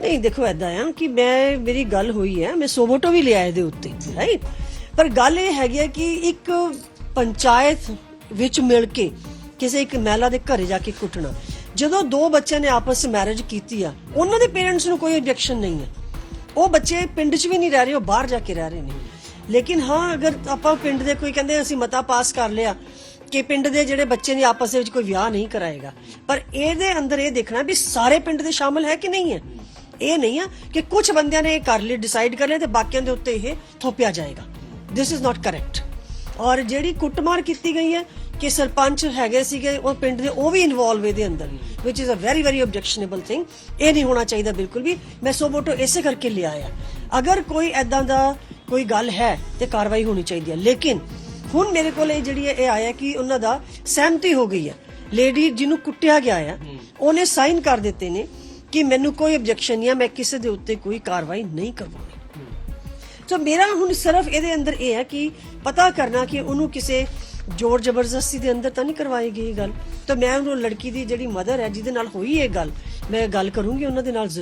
ਨਹੀਂ, ਦੇਖੋ ਐਦਾਂ ਆ ਕਿ ਮੈਂ, ਮੇਰੀ ਗੱਲ ਹੋਈ ਹੈ ਮੈਂ ਸੋਮੋਟੋ ਵੀ ਲਿਆ ਇਹਦੇ ਉੱਤੇ ਰਾਈਟ ਪਰ ਗੱਲ ਇਹ ਹੈਗੀ ਹੈ ਕਿ ਇੱਕ ਪੰਚਾਇਤ ਵਿੱਚ ਮਿਲ ਕੇ ਕਿਸੇ ਇੱਕ ਮਹਿਲਾ ਦੇ ਘਰੇ ਜਾ ਕੇ ਕੁੱਟਣਾ, ਜਦੋਂ ਦੋ ਬੱਚਿਆਂ ਨੇ ਆਪਸ ਵਿੱਚ ਮੈਰਿਜ ਕੀਤੀ ਆ, ਉਹਨਾਂ ਦੇ ਪੇਰੈਂਟਸ ਨੂੰ ਕੋਈ ਆਬਜੈਕਸ਼ਨ ਨਹੀਂ ਹੈ ਉਹ ਬੱਚੇ ਪਿੰਡ 'ਚ ਵੀ ਨਹੀਂ ਰਹਿ ਰਹੇ, ਉਹ ਬਾਹਰ ਜਾ ਕੇ ਰਹਿ ਰਹੇ ਨੇ। ਲੇਕਿਨ ਹਾਂ, ਅਗਰ ਆਪਾਂ ਪਿੰਡ ਦੇ ਕੋਈ ਕਹਿੰਦੇ ਅਸੀਂ ਮਤਾ ਪਾਸ ਕਰ ਲਿਆ ਕਿ ਪਿੰਡ ਦੇ ਜਿਹੜੇ ਬੱਚੇ ਨੇ ਆਪਸ ਵਿੱਚ ਕੋਈ ਵਿਆਹ ਨਹੀਂ ਕਰਾਏਗਾ, ਪਰ ਇਹਦੇ ਅੰਦਰ ਇਹ ਦੇਖਣਾ ਵੀ ਸਾਰੇ ਪਿੰਡ ਦੇ ਸ਼ਾਮਲ ਹੈ ਕਿ ਨਹੀਂ ਹੈ? ਇਹ ਨਹੀਂ ਆ ਕਿ ਕੁਝ ਬੰਦਿਆਂ ਨੇ ਇਹ ਕਰ ਲਈ ਡਿਸਾਈਡ ਕਰ ਲਿਆ ਤੇ ਬਾਕੀਆਂ ਦੇ ਉੱਤੇ ਇਹ ਥੋਪਿਆ ਜਾਏਗਾ। ਥਿਸ ਇਜ਼ ਨਾਟ ਕਰੈਕਟ ਔਰ ਜਿਹੜੀ ਕੁੱਟਮਾਰ ਕੀਤੀ ਗਈ ਹੈ ਕਿ ਸਰਪੰਚ ਹੈਗੇ ਸੀਗੇ ਉਹ ਪਿੰਡ ਦੇ ਉਹ ਵੀ ਇਨਵੋਲਵ ਇਹਦੇ ਅੰਦਰ ਵਿਚ is a very very objectionable thing ਇਹ ਨਹੀਂ ਹੋਣਾ ਚਾਹੀਦਾ ਬਿਲਕੁਲ ਵੀ ਮੈਂ ਸੋ ਵੋਟੋ ਇਸੇ ਕਰਕੇ ਲਿਆ ਆ। ਅਗਰ ਕੋਈ ਐਦਾਂ ਦਾ ਕੋਈ ਗੱਲ ਹੈ ਤੇ ਕਾਰਵਾਈ ਹੋਣੀ ਚਾਹੀਦੀ ਹੈ। ਲੇਕਿਨ ਹੁਣ ਮੇਰੇ ਕੋਲ ਇਹ ਜਿਹੜੀ ਇਹ ਆਇਆ ਕਿ ਉਹਨਾਂ ਦਾ ਸਹਿਮਤੀ ਹੋ ਗਈ ਹੈ। ਲੇਡੀ ਜਿਹਨੂੰ ਕੁੱਟਿਆ ਗਿਆ ਆ ਉਹਨੇ ਸਾਈਨ ਕਰ ਦਿੱਤੇ ਨੇ ਕਿ ਮੈਨੂੰ ਕੋਈ ਆਬਜੈਕਸ਼ਨ ਨਹੀਂ ਹੈ ਮੈਂ ਕਿਸੇ ਦੇ ਉੱਤੇ ਕੋਈ ਕਾਰਵਾਈ ਨਹੀਂ ਕਰਵਾਉਣੀ ਸੋ ਮੇਰਾ ਹੁਣ ਸਿਰਫ ਇਹਦੇ ਅੰਦਰ ਇਹ ਹੈ ਕਿ ਪਤਾ ਕਰਨਾ ਕਿ ਉਹਨੂੰ ਕਿਸੇ ਜ਼ੋਰ ਜ਼ਬਰਦਸਤੀ ਦੇ ਅੰਦਰ ਤਾਂ ਨਹੀਂ ਕਰਵਾਈ ਗਈ ਗੱਲ। ਤਾਂ ਮੈਂ ਉਹਨੂੰ ਲੜਕੀ ਦੀ ਜਿਹੜੀ ਮਦਰ ਹੈ, ਜਿਹਦੇ ਨਾਲ ਹੋਈ ਇਹ ਗੱਲ, ਮੈਂ ਗੱਲ ਕਰੂੰਗੀ, ਉਹਨਾਂ ਦੇ ਨਾਲ